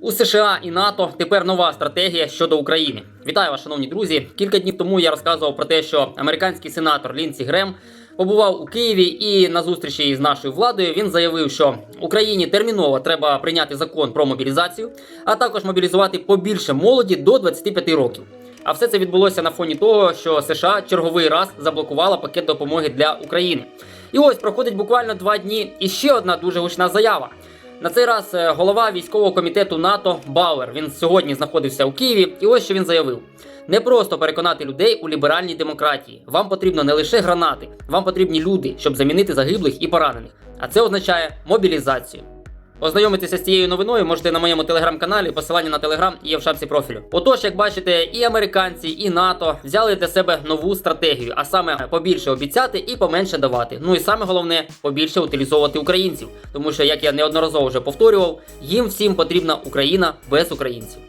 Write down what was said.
У США і НАТО тепер нова стратегія щодо України. Вітаю вас, шановні друзі. Кілька днів тому я розказував про те, що американський сенатор Лінсі Грем побував у Києві і на зустрічі із нашою владою він заявив, що Україні терміново треба прийняти закон про мобілізацію, а також мобілізувати побільше молоді до 25 років. А все це відбулося на фоні того, що США черговий раз заблокувала пакет допомоги для України. І ось проходить буквально два дні. І ще одна дуже гучна заява. На цей раз е, голова військового комітету НАТО Бауер. Він сьогодні знаходився у Києві, і ось що він заявив: не просто переконати людей у ліберальній демократії. Вам потрібно не лише гранати, вам потрібні люди, щоб замінити загиблих і поранених. А це означає мобілізацію. Ознайомитися з цією новиною можете на моєму телеграм-каналі. Посилання на телеграм є в шапці профілю. Отож, як бачите, і американці, і НАТО взяли для себе нову стратегію, а саме побільше обіцяти і поменше давати. Ну і саме головне побільше утилізовувати українців, тому що як я неодноразово вже повторював, їм всім потрібна Україна без українців.